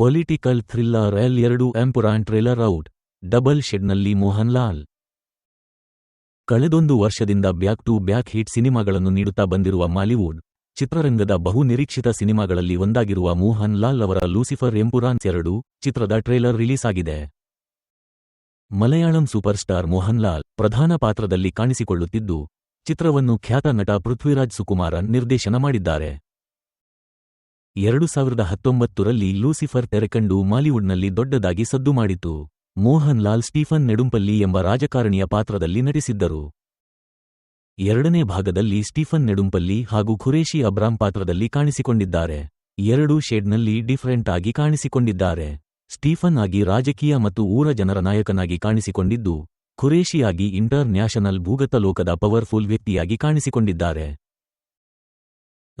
Political thriller L ಎರಡು Empuraan trailer out, double ಶೆಡ್ನಲ್ಲಿ Mohanlal ಕಳೆದೊಂದು ವರ್ಷದಿಂದ ಬ್ಯಾಕ್ ಟು ಬ್ಯಾಕ್ ಹಿಟ್ ಸಿನಿಮಾಗಳನ್ನು ನೀಡುತ್ತಾ ಬಂದಿರುವ ಮಾಲಿವುಡ್, ಚಿತ್ರರಂಗದ ಬಹುನಿರೀಕ್ಷಿತ ಸಿನಿಮಾಗಳಲ್ಲಿ ಒಂದಾಗಿರುವ ಮೋಹನ್ ಲಾಲ್ ಅವರ ಲೂಸಿಫರ್ ಎಂಪುರಾನ್ಸ್ ಎರಡು ಚಿತ್ರದ ಟ್ರೇಲರ್ ರಿಲೀಸ್ ಆಗಿದೆ ಮಲಯಾಳಂ ಸೂಪರ್ ಸ್ಟಾರ್ ಮೋಹನ್ ಲಾಲ್ ಪ್ರಧಾನ ಪಾತ್ರದಲ್ಲಿ ಕಾಣಿಸಿಕೊಳ್ಳುತ್ತಿದ್ದು, ಚಿತ್ರವನ್ನು ಖ್ಯಾತ ನಟ ಪೃಥ್ವಿರಾಜ್ ಸುಕುಮಾರನ್ ನಿರ್ದೇಶನ ಮಾಡಿದ್ದಾರೆ. ಎರಡು ಸಾವಿರದ ಹತ್ತೊಂಬತ್ತರಲ್ಲಿ ಲೂಸಿಫರ್ ತೆರೆಕಂಡು ಮಾಲಿವುಡ್ನಲ್ಲಿ ದೊಡ್ಡದಾಗಿ ಸದ್ದು ಮಾಡಿತು. ಮೋಹನ್ ಲಾಲ್ ಸ್ಟೀಫನ್ ನೆಡುಂಪಲ್ಲಿ ಎಂಬ ರಾಜಕಾರಣಿಯ ಪಾತ್ರದಲ್ಲಿ ನಟಿಸಿದ್ದರು. ಎರಡನೇ ಭಾಗದಲ್ಲಿ ಸ್ಟೀಫನ್ ನೆಡುಂಪಲ್ಲಿ ಹಾಗೂ ಖುರೇಶಿ ಅಬ್ರಾಂ ಪಾತ್ರದಲ್ಲಿ ಕಾಣಿಸಿಕೊಂಡಿದ್ದಾರೆ. ಎರಡೂ ಶೇಡ್ನಲ್ಲಿ ಡಿಫರೆಂಟ್ ಆಗಿ ಕಾಣಿಸಿಕೊಂಡಿದ್ದಾರೆ. ಸ್ಟೀಫನ್ ಆಗಿ ರಾಜಕೀಯ ಮತ್ತು ಊರ ಜನರ ನಾಯಕನಾಗಿ ಕಾಣಿಸಿಕೊಂಡಿದ್ದು ಖುರೇಶಿಯಾಗಿ ಇಂಟರ್ ನ್ಯಾಷನಲ್ ಭೂಗತ ಲೋಕದ ಪವರ್ಫುಲ್ ವ್ಯಕ್ತಿಯಾಗಿ ಕಾಣಿಸಿಕೊಂಡಿದ್ದಾರೆ.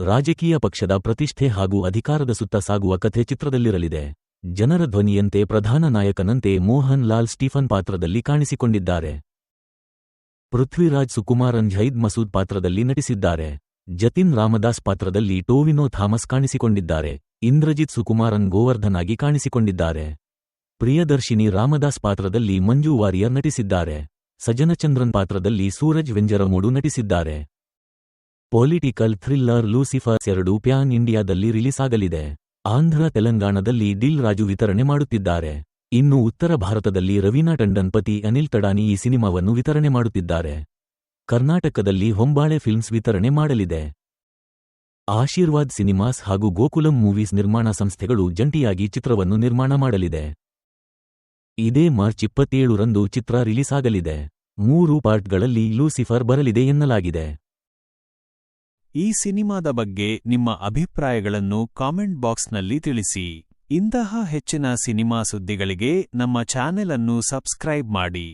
ರಾಜಕೀಯ ಪಕ್ಷದ ಪ್ರತಿಷ್ಠೆ ಹಾಗೂ ಅಧಿಕಾರದ ಸುತ್ತ ಸಾಗುವ ಕಥೆ ಚಿತ್ರದಲ್ಲಿರಲಿದೆ. ಜನರ ಧ್ವನಿಯಂತೆ ಪ್ರಧಾನ ನಾಯಕನಂತೆ ಮೋಹನ್ ಲಾಲ್ ಸ್ಟೀಫನ್ ಪಾತ್ರದಲ್ಲಿ ಕಾಣಿಸಿಕೊಂಡಿದ್ದಾರೆ. ಪೃಥ್ವಿರಾಜ್ ಸುಕುಮಾರನ್ ಝೈದ್ ಮಸೂದ್ ಪಾತ್ರದಲ್ಲಿ ನಟಿಸಿದ್ದಾರೆ. ಜತಿನ್ ರಾಮದಾಸ್ ಪಾತ್ರದಲ್ಲಿ ಟೋವಿನೋ ಥಾಮಸ್ ಕಾಣಿಸಿಕೊಂಡಿದ್ದಾರೆ. ಇಂದ್ರಜಿತ್ ಸುಕುಮಾರನ್ ಗೋವರ್ಧನಾಗಿ ಕಾಣಿಸಿಕೊಂಡಿದ್ದಾರೆ. ಪ್ರಿಯದರ್ಶಿನಿ ರಾಮದಾಸ್ ಪಾತ್ರದಲ್ಲಿ ಮಂಜು ವಾರಿಯರ್ ನಟಿಸಿದ್ದಾರೆ. ಸಜನಚಂದ್ರನ್ ಪಾತ್ರದಲ್ಲಿ ಸೂರಜ್ ವೆಂಜರಮೂಡು ನಟಿಸಿದ್ದಾರೆ. ಪೊಲಿಟಿಕಲ್ ಥ್ರಿಲ್ಲರ್ ಲೂಸಿಫರ್ಸ್ ಎರಡು ಪ್ಯಾನ್ ಇಂಡಿಯಾದಲ್ಲಿ ರಿಲೀಸ್ ಆಗಲಿದೆ ಆಂಧ್ರ ತೆಲಂಗಾಣದಲ್ಲಿ ಡಿಲ್ ರಾಜು ವಿತರಣೆ ಮಾಡುತ್ತಿದ್ದಾರೆ. ಇನ್ನು ಉತ್ತರ ಭಾರತದಲ್ಲಿ ರವೀನಾ ಟಂಡನ್ ಪತಿ ಅನಿಲ್ ತಡಾನಿ ಈ ಸಿನಿಮಾವನ್ನು ವಿತರಣೆ ಮಾಡುತ್ತಿದ್ದಾರೆ. ಕರ್ನಾಟಕದಲ್ಲಿ ಹೊಂಬಾಳೆ ಫಿಲ್ಮ್ಸ್ ವಿತರಣೆ ಮಾಡಲಿದೆ. ಆಶೀರ್ವಾದ್ ಸಿನಿಮಾಸ್ ಹಾಗೂ ಗೋಕುಲಂ ಮೂವೀಸ್ ನಿರ್ಮಾಣ ಸಂಸ್ಥೆಗಳು ಜಂಟಿಯಾಗಿ ಚಿತ್ರವನ್ನು ನಿರ್ಮಾಣ ಮಾಡಲಿದೆ. ಇದೇ ಮಾರ್ಚ್ ಇಪ್ಪತ್ತೇಳರಂದು ಚಿತ್ರ ರಿಲೀಸ್ ಆಗಲಿದೆ ಮೂರು ಪಾರ್ಟ್ಗಳಲ್ಲಿ ಲೂಸಿಫರ್ ಬರಲಿದೆ ಎನ್ನಲಾಗಿದೆ. ಈ ಸಿನಿಮಾದ ಬಗ್ಗೆ ನಿಮ್ಮ ಅಭಿಪ್ರಾಯಗಳನ್ನು ಕಾಮೆಂಟ್ ಬಾಕ್ಸ್ನಲ್ಲಿ ತಿಳಿಸಿ. ಇಂತಹ ಹೆಚ್ಚಿನ ಸಿನಿಮಾ ಸುದ್ದಿಗಳಿಗೆ ನಮ್ಮ ಚಾನೆಲ್ ಅನ್ನು ಸಬ್ಸ್ಕ್ರೈಬ್ ಮಾಡಿ.